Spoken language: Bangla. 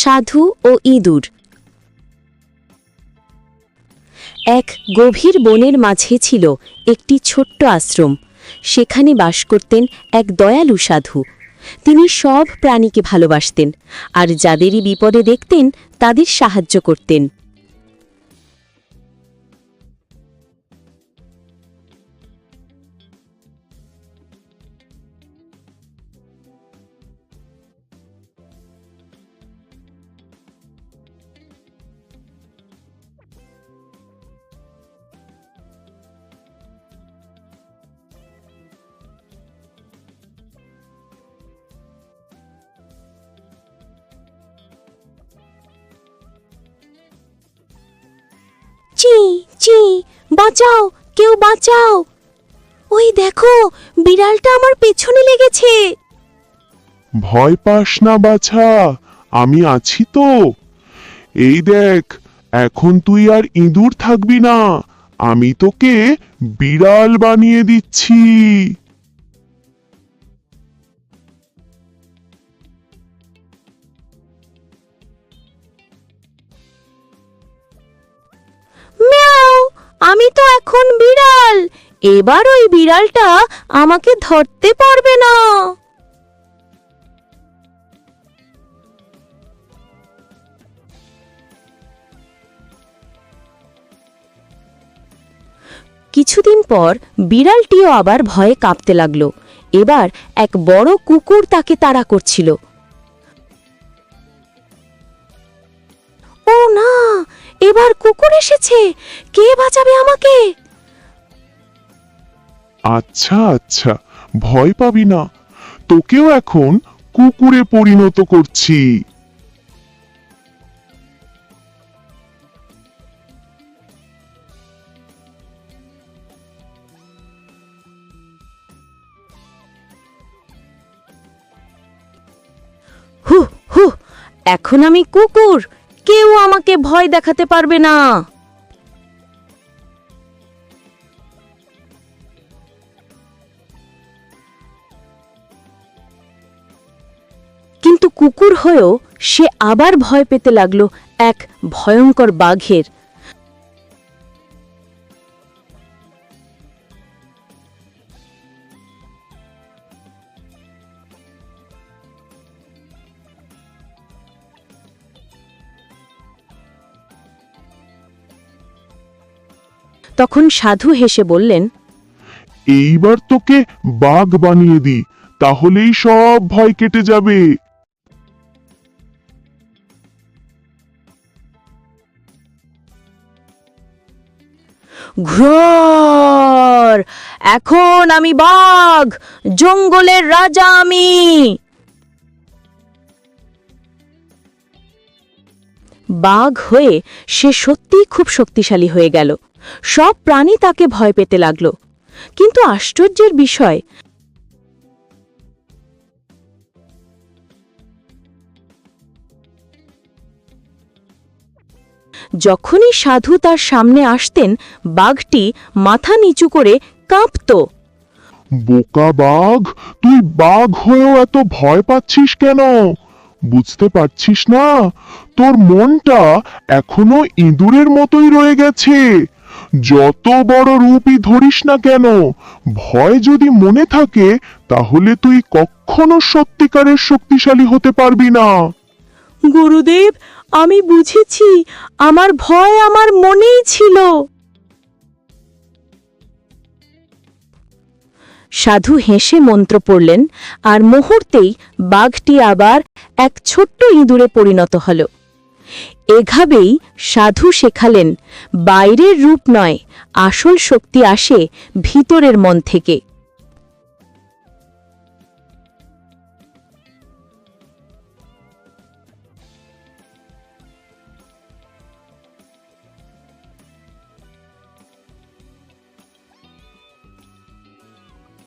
সাধু ও ইঁদুর। এক গভীর বনের মাঝে ছিল একটি ছোট্ট আশ্রম। সেখানে বাস করতেন এক দয়ালু সাধু। তিনি সব প্রাণীকে ভালোবাসতেন, আর যাদেরই বিপদে দেখতেন, তাদের সাহায্য করতেন। চি বাঁচাও, কেউ বাঁচাও। ওই দেখো, বিড়ালটা আমার পেছনে লেগেছে। ভয় পাস না, বাছা, আমি আছি তো। এই দেখ, এখন তুই আর ইঁদুর থাকবি না, আমি তোকে বিড়াল বানিয়ে দিচ্ছি। তো এখন বিড়াল। এবার ওই বিড়ালটা আমাকে ধরতে পারবে না। কিছুদিন পর বিড়ালটিও আবার ভয়ে কাঁপতে লাগল। এবার এক বড় কুকুর তাকে তাড়া করছিল। এবার কুকুর এসেছে। কে বাঁচাবে আমাকে? আচ্ছা আচ্ছা ভয় পাবি না। তোকেও এখন কুকুরে পরিণত করছি। হু হু এখন আমি কুকুর। কেউ আমাকে ভয় দেখাতে পারবে না। কিন্তু কুকুর হয়েও সে আবার ভয় পেতে লাগল এক ভয়ঙ্কর বাঘের। তখন সাধু হেসে বললেন এইবার তোকে বাঘ বানিয়ে দি তাহলেই সব ভয় কেটে যাবে। ঘর! এখন আমি বাঘ জঙ্গলের রাজা আমি। বাঘ হয়ে সে সত্যিই খুব শক্তিশালী হয়ে গেল। সব প্রাণী তাকে ভয় পেতে লাগল। কিন্তু আশ্চর্যের বিষয়, যখনই সাধু তার সামনে আসতেন, বাঘটি মাথা নিচু করে কাঁপত। বোকা বাঘ, তুই বাঘ হয়েও এত ভয় পাচ্ছিস কেন? বুঝতে পারছিস না, তোর মনটা এখনও ইঁদুরের মতোই রয়ে গেছে। যত বড় রূপই ধরিস না কেন, ভয় যদি মনে থাকে, তাহলে তুই কখনো সত্যিকারের শক্তিশালী হতে পারবি না। গুরুদেব, আমি বুঝেছি, আমার ভয় আমার মনেই ছিল। সাধু হেসে মন্ত্র পড়লেন, আর মুহূর্তেই বাঘটি আবার এক ছোট্ট ইঁদুরে পরিণত হল। এভাবেই সাধু শেখালেন। বাইরের রূপ নয় আসল শক্তি আসে ভিতরের মন থেকে।